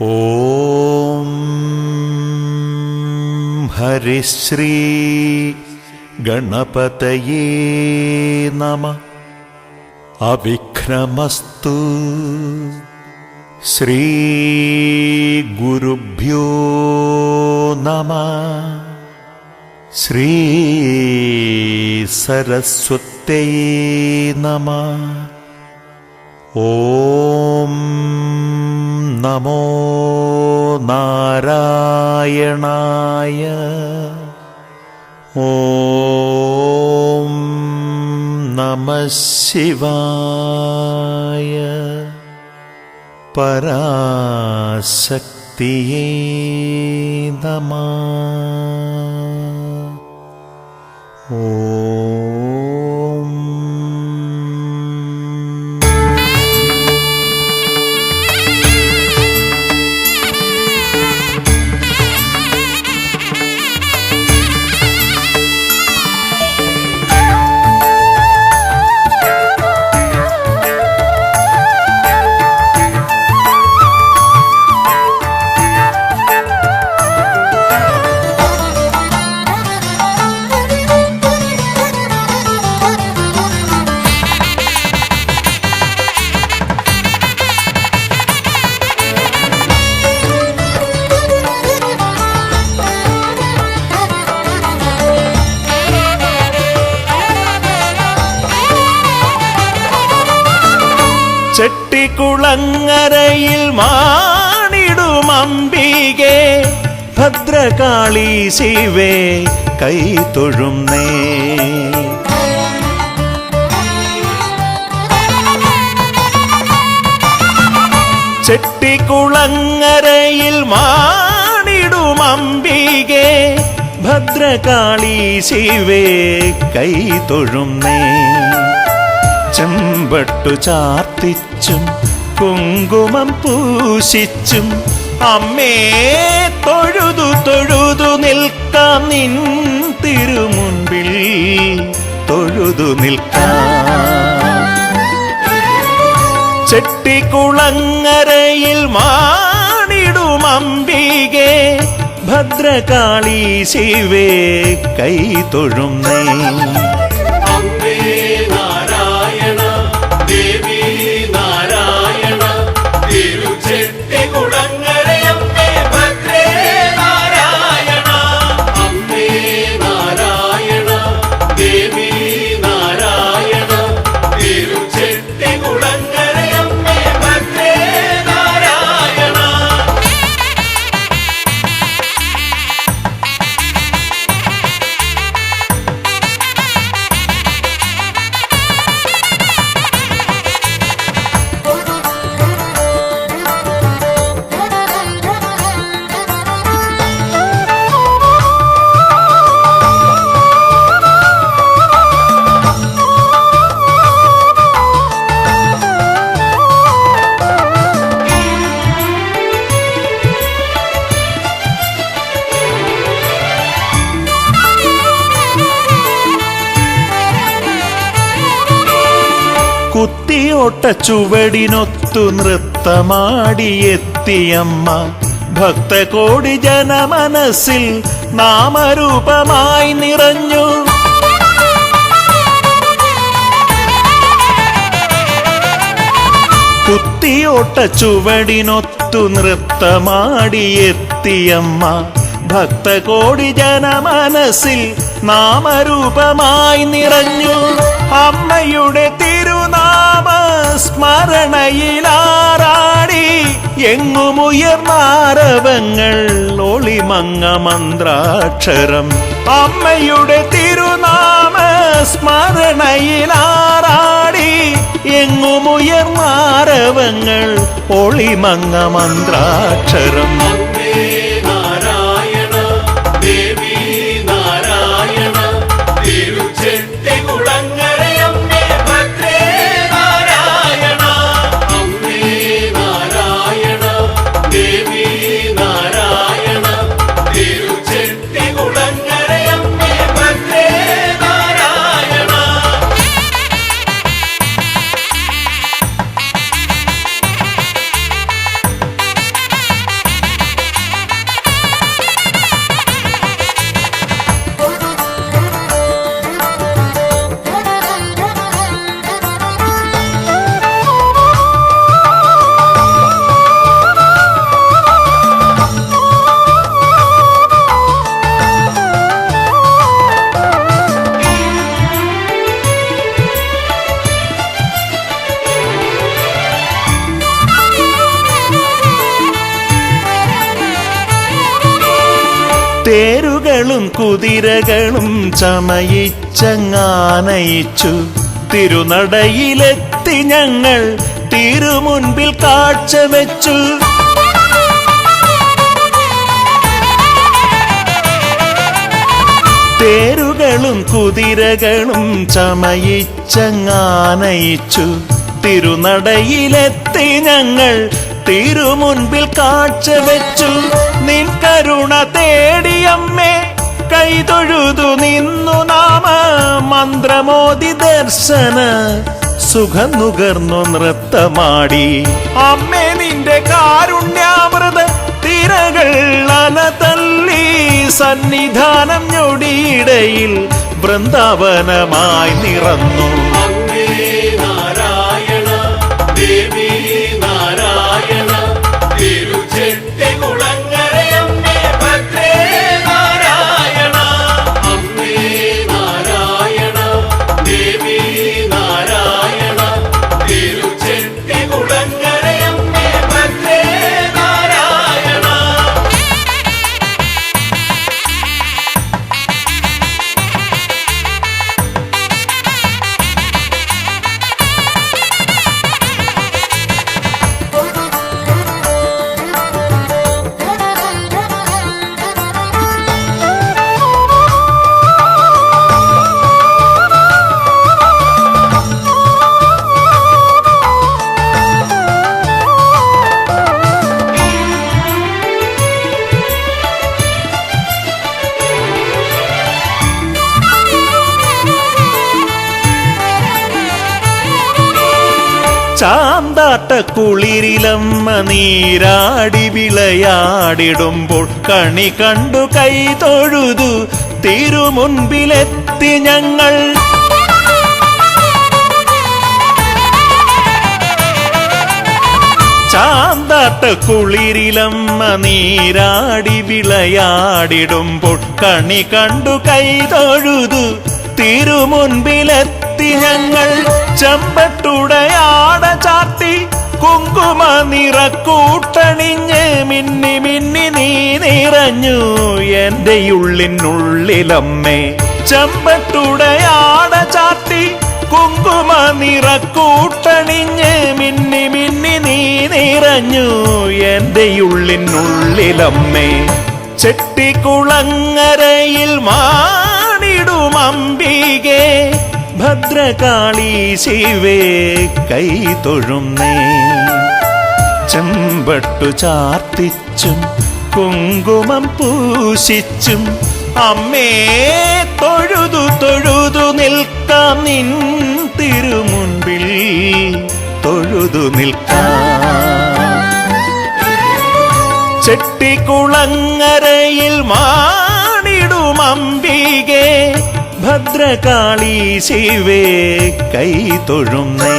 ॐ हरिश्री गणपतये नमः। अविघ्नमस्तु श्रीगुरुभ्यो नमः। श्रीसरस्वत्यै नमः ॐ नमो नारायणाय। ॐ नमः शिवाय। पराशक्तिये नमः। ॐ ചെട്ടിക്കുളങ്ങരയിൽ മാണിടും അമ്പികെ. ഭദ്രകാളി ശിവേ കൈ തൊഴുന്നേ. ചെട്ടിക്കുളങ്ങരയിൽ മാണിടും അമ്പികെ. ഭദ്രകാളി ശിവേ കൈ തൊഴുന്നേ. ചെമ്പട്ടു ചാർത്തിച്ചും കുങ്കുമം പൂശിച്ചും അമ്മേ തൊഴുതു തൊഴുതു നിൽക്കാം നിൻ തിരുമുൻപിൽ. തൊഴുതു നിൽക്കാം. ചെട്ടിക്കുളങ്ങരയിൽ മാണിടും അമ്പികെ. ഭദ്രകാളി ശിവേ കൈ തൊഴുന്നേ കുത്തിയോട്ട ചുവടിനൊത്തു നൃത്തമാടിയെത്തിയമ്മ ഭക്തകോടി ജനമനസ്സിൽ നാമരൂപമായി നിറഞ്ഞു. കുത്തിയോട്ട ചുവടിനൊത്തു നൃത്തമാടിയെത്തിയമ്മ ഭക്തകോടി ജനമനസ്സിൽ നാമരൂപമായി നിറഞ്ഞു. അമ്മയുടെ തിരുനാമ സ്മരണയിലാറാടി. എങ്ങുമുയർന്നാരവങ്ങൾ ഒളിമങ്ങ മന്ത്രാക്ഷരം. അമ്മയുടെ തിരുനാമ സ്മരണയിലാറാടി. എങ്ങുമുയർന്നാരവങ്ങൾ ഒളിമങ്ങ മന്ത്രാക്ഷരം. തേരുകളും കുതിരകളും ചമയിച്ചങ്ങാനയിച്ചു. തിരുനടയിലെത്തി ഞങ്ങൾ തിരുമുൻപിൽ കാഴ്ച വെച്ചു തേരുകളും കുതിരകളും ചമയിച്ചങ്ങാനയിച്ചു. തിരുനടയിലെത്തി ഞങ്ങൾ തിരുമുൻപിൽ കാഴ്ച വെച്ചു. നിൻ കരുണ തേടിയമ്മേ കൈതൊഴുതു നിന്നു നാമ. മന്ത്രമോദി ദർശന സുഖം നുകർന്നു നൃത്തമാടി. അമ്മേ നിന്റെ കാരുണ്യാമൃത തിരകൾ അലതല്ലി. സന്നിധാനം ഞൊടിയിടയിൽ വൃന്ദാവനമായി നിറന്നു. ചാന്താട്ട കുളിരിലമ്മ നീരാടി വിളയാടിടുമ്പോൾ കണി കണ്ടു കൈ തൊഴുതു തിരുമുൻപിലെത്തി ഞങ്ങൾ. ചാന്താട്ട കുളിരിലമ്മ നീരാടി വിളയാടിടുമ്പോൾ കണി കണ്ടു കൈ തൊഴുതു തിരുമുൻപിലെത്തി ഞങ്ങൾ ചെമ്പട്ടുടയാട ചാർത്തി കുങ്കുമ നിറക്കൂട്ടണിഞ്ഞ് മിന്നി മിന്നി നീ നിറഞ്ഞു എന്റെ ഉള്ളിനുള്ളിലമ്മേ. ചെമ്പട്ടുടയാട ചാർത്തി കുങ്കുമ നിറക്കൂട്ടണിഞ്ഞ് മിന്നി മിന്നി നീ നിറഞ്ഞു എന്റെ ഉള്ളിനുള്ളിലമ്മേ. ചെട്ടിക്കുളങ്ങരയിൽ മാണിടും അമ്പികെ. ഭദ്രകാളി ശിവേ കൈ തൊഴുന്നേ. ചെമ്പട്ടു ചാർത്തിച്ചും കുങ്കുമം പൂശിച്ചും അമ്മേ തൊഴുതു തൊഴുതു നിൽക്കാം നിൻ തിരുമുൻപിൽ. തൊഴുതു നിൽക്കാം. ചെട്ടിക്കുളങ്ങരയിൽ മാണിടും അംബികെ ഭദ്രകാളി ശിവേ കൈ തൊഴുന്നേ.